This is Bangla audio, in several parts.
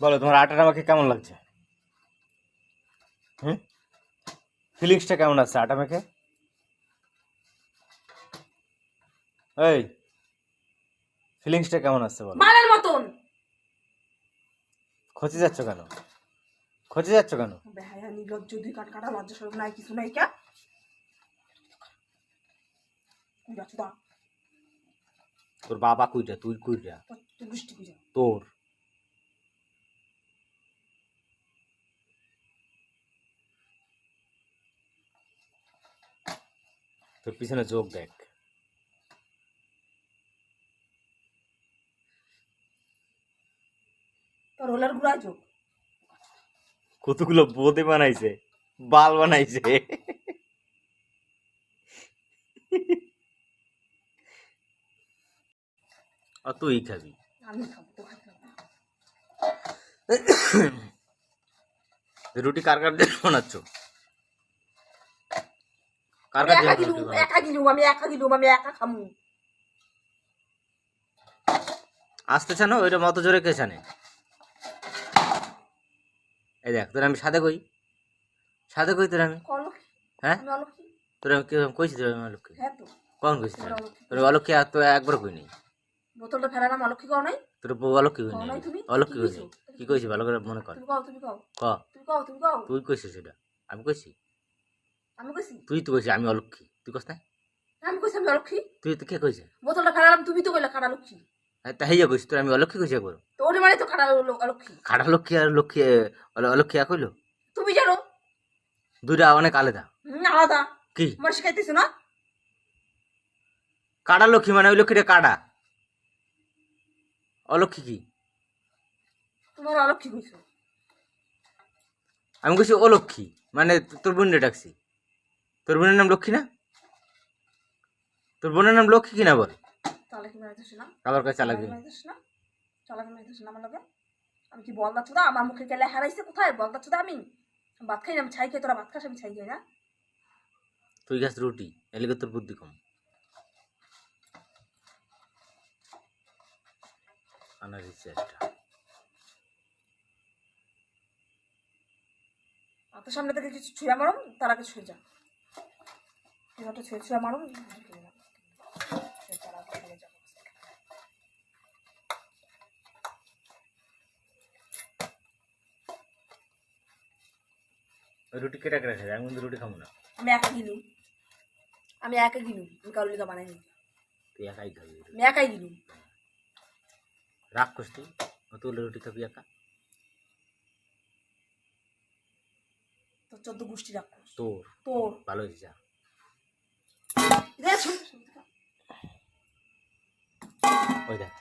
বলো তোমার আটাটা আমাকে কেমন লাগছে? হুম? ফিলিংসটা কেমন আছে আটা মেখে? এই ফিলিংসটা কেমন আছে বলো? মালের মতন। খচে যাচ্ছ কেন? খচে যাচ্ছ কেন? বেহায়া নির্লজ্জ দুই কাট কাটা লজ্জা সরব নাই কিছু নাই কে? তোর বাবা কুইটা তুই কুইটা? কুজা তোর। তোর পিছনে চোখ দেখ। রোলার ঘুরা যোগ। কতগুলো বোদে বানাইছে বাল বানাইছে। আর তুই খাবি। রুটি কার কার জন্য বানাচ্ছ? কার একা জন্য গিলুম রুটি একা গিলুম আমি একা গিলুম আমি একা খামু। আসতে চানো? ওইটা মতো জোরে কে জানে? এই দেখ তোর আমি সাদে কই? সাদে কই তোর আমি? হ্যাঁ? তোর আমি কি কইছি তোর আমি অলক্ষী? হ্যাঁ কখন কইছি তোর? অলক্ষী। আর তো একবার কই নেই। বোতলটা অলক্ষী কও নাই? তোর বউ অলক্ষী কই নাই? অলক্ষী কি কই কইছো? নেই কি কইছি? ভালো করে মনে কর। তুমি কও তুমি কও। ক? তুমি কও তুমি কও। তুই কইছিস সেটা? আমি কইছি? আমি কইছি। তুই তো কইছিস আমি অলক্ষী। তুই কস না আমি কইছি আমি অলক্ষী। তুই তো কে কইছে? বোতলটা ফেলালাম তুমি তো কইলা কাটা লক্ষ্মী। হ্যাঁ, তা হইয়া কইছিস তোর আমি অলক্ষী কইছি একবার তো ওরে মানে তো কাটা অলক্ষী। খাটা লক্ষ্মী আর লক্ষ্মী অল- অলক্ষী এক হইল? তুমি জানো? দুইটা অনেক আলাদা। আলাদা। কি? আমার শিখাইতেছো না? কাটা লক্ষ্মী মানে ওই লক্ষ্মীটা কাটা অলক্ষী কি? তোমার অলক্ষী কইছো। আমি কইছি ও লক্ষ্মী মানে তোর বোনের ডাকছি। তোর বোনের নাম লক্ষ্মী না? তোর বোনের নাম লক্ষ্মী কিনা বল? আবার কাছে চালাক আমি কি বল দাচ্ছ না আমার মুখে গেলে হারাইছে কোথায়? আমি? ভাত খাই না আমি ছাই খাই তোরা ভাত খাস আমি ছাই খাই না। তুই খাস রুটি এলিগে তোর বুদ্ধি কম। আনার ইচ্ছে একটা হাতের সামনে থেকে কিছু ছুঁয়া মারুন তার আগে ছুঁয়ে যা এবারটা ছুঁয়ে ছুঁয়া মারুন রুটি কেটে কেটে খাই আমি কিন্তু রুটি খাব না। আমি একা গিলুম আমি একা গিলুম আমি কারোর বানাই নি। তুই একাই খাবি আমি একাই গিলুম রাগ করছ তুই তুই রুটি খাবি একা? তোর চোদ্দ গোষ্ঠী রাখোস তোর? তোর। ভালো হয়েছে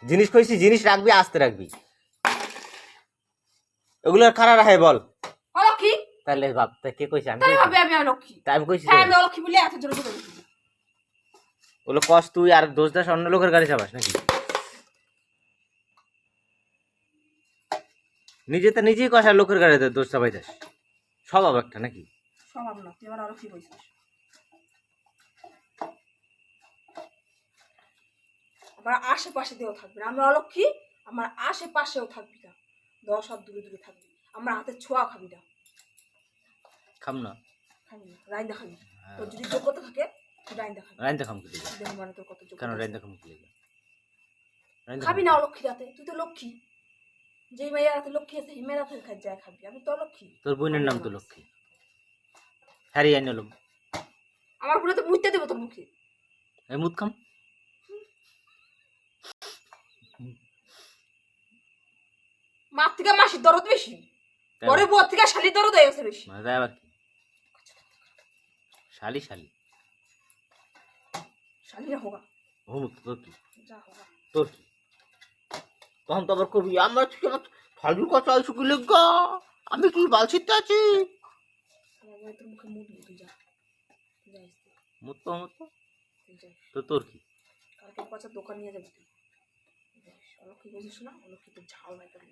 জিনিস কইছি জিনিস রাখবি আস্তে রাখবি। ওগুলো খারাপ রাখে বল? অলক্ষী? তাহলে বাপ তা কে কইছে? আমি তাই আমি অলক্ষী। তা আমি কইছি হ্যাঁ? আমি অলক্ষী বলে এত জোরে বলছি। ওগুলো কস তুই আর দোষ দাস অন্য লোকের গাড়ি চাবাস নাকি? নিজে তো নিজেই কষা লোকের গাড়িতে দোষ চাবাই দাস স্বভাব একটা নাকি? স্বভাব না তুই আমার অলক্ষী বলছিস আমার আশেপাশে দিয়েও থাকবি না। আমি অলক্ষী আমার আশেপাশেও থাকবি না। দশ হাত দূরে দূরে থাকবি। আমার হাতে ছোঁয়া খাবি না। খাম না। খাবি না। রাইন্দা খাবি। তোর যদি যোগ্যতা থাকে রাইন্দা খাবি। রাইন্দা খাম কি মানে তোর কত কেন রাইন্দা খাম কি খাবি না অলক্ষী রাতে। তুই তো লক্ষ্মী। যেই মাইয়া রাতে লক্ষ্মী আছে হিমের খাই যায় খাবি। আমি তো অলক্ষী। তোর বোনের নাম তো লক্ষ্মী। হ্যারি আইন এলাম আমার পুরো তো মুইতে দেবো তোর মুখে। এই মুদ খাম। মার থেকে মাসির দরদ বেশি। পরে বউর থেকে শালির দরদ হয়ে গেছে বেশি। মানে আবার কি? শালি শালি। শালিরা হোগা। হুমুক তোর কি? যা হোগা। তোর কি? তখন তো আবার কবি আমার থেকে আমার ফালতু কথা আইসু কি লেগা? আমি কি বালছিতে আছি? মুত মুত তো। তোর কি? কালকে পচা দোকান নিয়ে যাবি অলক্ষী বুঝিস না অলক্ষী তো ঝাল তোর